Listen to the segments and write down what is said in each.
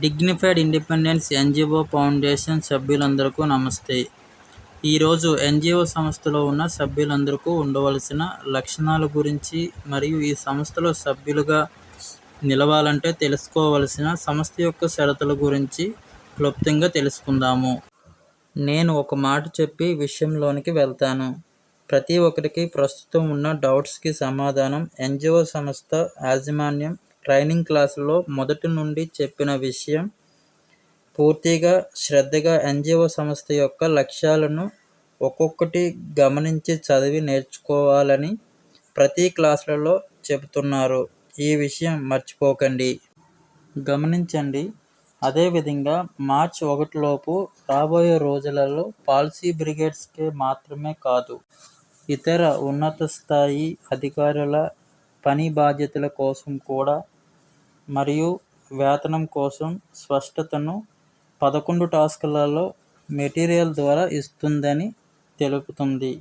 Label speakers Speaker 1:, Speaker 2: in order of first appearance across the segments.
Speaker 1: Dignified independence NGO foundation సభ్యులందరకు నమస్తే. ఈరోజు ఎన్జిఓ సంస్థలో ఉన్న సభ్యులందరకు ఉండవలసిన లక్షణాల గురించి మరియు ఈ సంస్థలో సభ్యులుగా నిలవాలంటే తెలుసుకోవలసిన సంస్థ యొక్క షరతుల గురించి క్లుప్తంగా తెలుసుకుందాము. నేను ఒక మాట చెప్పి విషయంలోనికి వెళ్తాను. ప్రతి ఒక్కరికి ప్రస్తుతం ఉన్న డౌట్స్కి సమాధానం ఎన్జిఓ సంస్థ యాజమాన్యం ట్రైనింగ్ క్లాసులో మొదటి నుండి చెప్పిన విషయం పూర్తిగా శ్రద్ధగా ఎన్జిఓ సంస్థ యొక్క లక్ష్యాలను ఒక్కొక్కటి గమనించి చదివి నేర్చుకోవాలని ప్రతి క్లాసులలో చెబుతున్నారు. ఈ విషయం మర్చిపోకండి. గమనించండి అదేవిధంగా మార్చ్ ఒకటిలోపు రాబోయే రోజులలో పాలసీ బ్రిగేడ్స్కే మాత్రమే కాదు ఇతర ఉన్నత స్థాయి అధికారుల పని బాధ్యతల కోసం కూడా మరియు వేతనం కోసం స్పష్టతను పదకొండు టాస్క్లలో మెటీరియల్ ద్వారా ఇస్తుందని తెలుపుతుంది.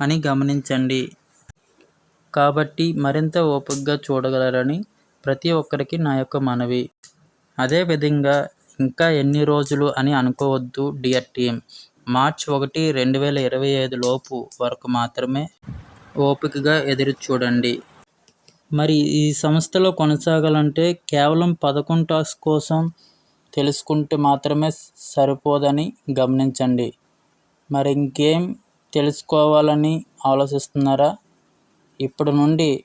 Speaker 1: అని గమనించండి. కాబట్టి మరింత ఓపికగా చూడగలరని ప్రతి ఒక్కరికి నా యొక్క మనవి. అదేవిధంగా ఇంకా ఎన్ని రోజులు అని అనుకోవద్దు డియర్ టీమ్. మార్చ్ ఒకటి రెండు వేల ఇరవై ఐదు లోపు వరకు మాత్రమే ఓపికగా ఎదురు చూడండి. మరి ఈ సంస్థలో కొనసాగాలంటే కేవలం పదకొండు టాస్క్ కోసం తెలుసుకుంటే మాత్రమే సరిపోదని గమనించండి. మరి ఇంకేం తెలుసుకోవాలని ఆలోచిస్తున్నారా? ఇప్పటి నుండి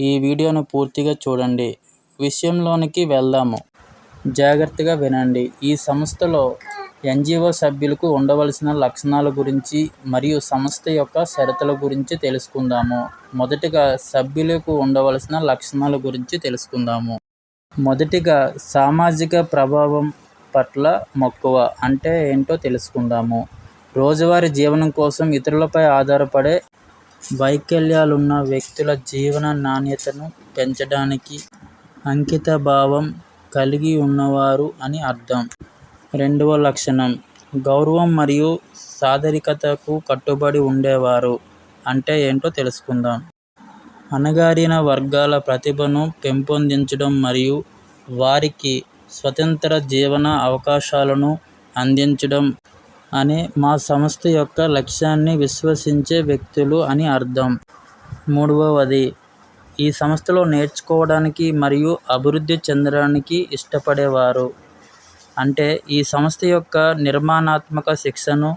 Speaker 1: ఈ వీడియోను పూర్తిగా చూడండి. విషయంలోనికి వెళ్దాము. జాగ్రత్తగా వినండి. ఈ సంస్థలో ఎన్జిఓ సభ్యులకు ఉండవలసిన లక్షణాల గురించి మరియు సంస్థ యొక్క షరతుల గురించి తెలుసుకుందాము. మొదటిగా సభ్యులకు ఉండవలసిన లక్షణాల గురించి తెలుసుకుందాము. మొదటిగా సామాజిక ప్రభావం పట్ల మక్కువ అంటే ఏంటో తెలుసుకుందాము. రోజువారీ జీవనం కోసం ఇతరులపై ఆధారపడే వైకల్యాలున్న వ్యక్తుల జీవన నాణ్యతను పెంచడానికి అంకిత భావం కలిగి ఉన్నవారు అని అర్థం. రెండవ లక్షణం. గౌరవం మరియు సాదరికతకు కట్టుబడి ఉండేవారు అంటే ఏంటో తెలుసుకుందాం. అణగారిన వర్గాల ప్రతిభను పెంపొందించడం మరియు వారికి స్వతంత్ర జీవన అవకాశాలను అందించడం అనే మా సంస్థ యొక్క లక్ష్యాన్ని విశ్వసించే వ్యక్తులు అని అర్థం. మూడవది ఈ సంస్థలో నేర్చుకోవడానికి మరియు అభివృద్ధి చెందడానికి ఇష్టపడేవారు. అంటే ఈ సంస్థ యొక్క నిర్మాణాత్మక శిక్షను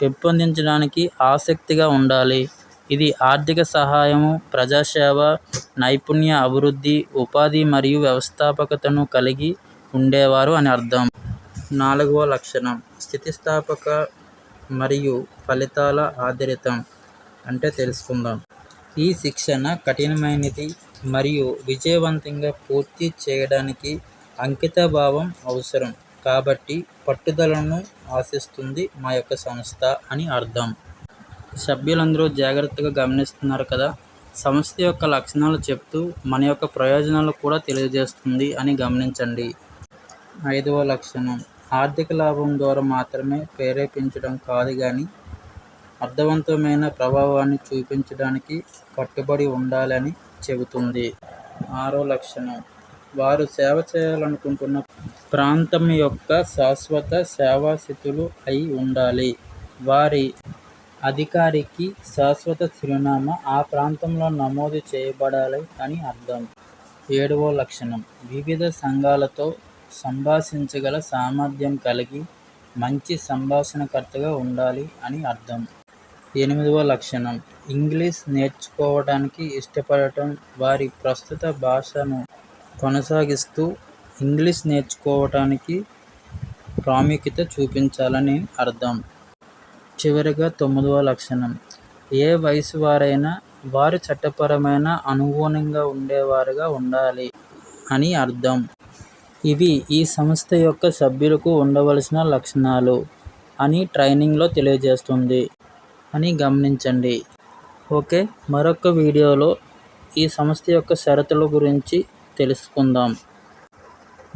Speaker 1: పెంపొందించడానికి ఆసక్తిగా ఉండాలి. ఇది ఆర్థిక సహాయము ప్రజాసేవ నైపుణ్య అభివృద్ధి ఉపాధి మరియు వ్యవస్థాపకతను కలిగి ఉండేవారు అని అర్థం. నాలుగవ లక్షణం స్థితిస్థాపక మరియు ఫలితాల ఆధారితం అంటే తెలుసుకుందాం. ఈ శిక్షణ కఠినమైనది మరియు విజయవంతంగా పూర్తి చేయడానికి అంకితభావం అవసరం. కాబట్టి పట్టుదలను ఆశిస్తుంది మా యొక్క సంస్థ అని అర్థం. సభ్యులందరూ జాగ్రత్తగా గమనిస్తున్నారు కదా? సంస్థ యొక్క లక్షణాలు చెప్తూ మన యొక్క ప్రయోజనాలు కూడా తెలియజేస్తుంది అని గమనించండి. ఐదవ లక్షణం. ఆర్థిక లాభం ద్వారా మాత్రమే ప్రేరేపించడం కాదు కానీ అర్థవంతమైన ప్రభావాన్ని చూపించడానికి కట్టుబడి ఉండాలని చెబుతుంది. ఆరో లక్షణం. వారు సేవ చేయాలనుకుంటున్న ప్రాంతం యొక్క శాశ్వత సేవాస్థితులు అయి ఉండాలి. వారి అధికారికి శాశ్వత చిరునామా ఆ ప్రాంతంలో నమోదు చేయబడాలి అని అర్థం. ఏడవ లక్షణం. వివిధ సంఘాలతో సంభాషించగల సామర్థ్యం కలిగి మంచి సంభాషణకర్తగా ఉండాలి అని అర్థం. ఎనిమిదవ లక్షణం. ఇంగ్లీష్ నేర్చుకోవడానికి ఇష్టపడటం వారి ప్రస్తుత భాషను కొనసాగిస్తూ ఇంగ్లీష్ నేర్చుకోవటానికి ప్రాముఖ్యత చూపించాలని అర్థం. చివరిగా తొమ్మిదవ లక్షణం. ఏ వయసు వారైనా వారు చట్టపరమైన అనుగుణంగా ఉండేవారుగా ఉండాలి అని అర్థం. ఇవి ఈ సంస్థ యొక్క సభ్యులకు ఉండవలసిన లక్షణాలు అని ట్రైనింగ్లో తెలియజేస్తుంది అని గమనించండి. ఓకే మరొక వీడియోలో ఈ సంస్థ యొక్క షరతుల గురించి తెలుసుకుందాం.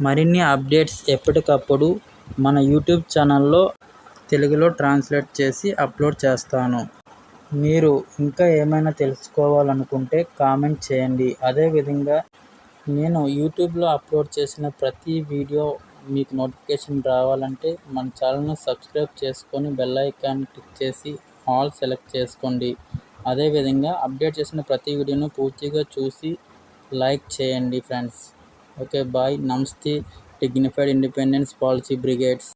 Speaker 1: మరిన్ని అప్డేట్స్ ఎప్పటికప్పుడు మన యూట్యూబ్ ఛానల్లో తెలుగులో ట్రాన్స్లేట్ చేసి అప్లోడ్ చేస్తాను. మీరు ఇంకా ఏమైనా తెలుసుకోవాలనుకుంటే కామెంట్ చేయండి. అదేవిధంగా నేను యూట్యూబ్లో అప్లోడ్ చేసిన ప్రతి వీడియో మీకు నోటిఫికేషన్ రావాలంటే మన ఛానల్ను సబ్స్క్రైబ్ చేసుకొని బెల్ ఐకాన్ క్లిక్ చేసి ఆల్ సెలెక్ట్ చేసుకోండి. అదేవిధంగా అప్డేట్ చేసిన ప్రతి వీడియోను పూర్తిగా చూసి లైక్ చేయండి ఫ్రెండ్స్ ఓకే బాయ్ నమస్తే డిగ్నిఫైడ్ ఇండిపెండెన్స్ పాలసీ బ్రిగేడ్స్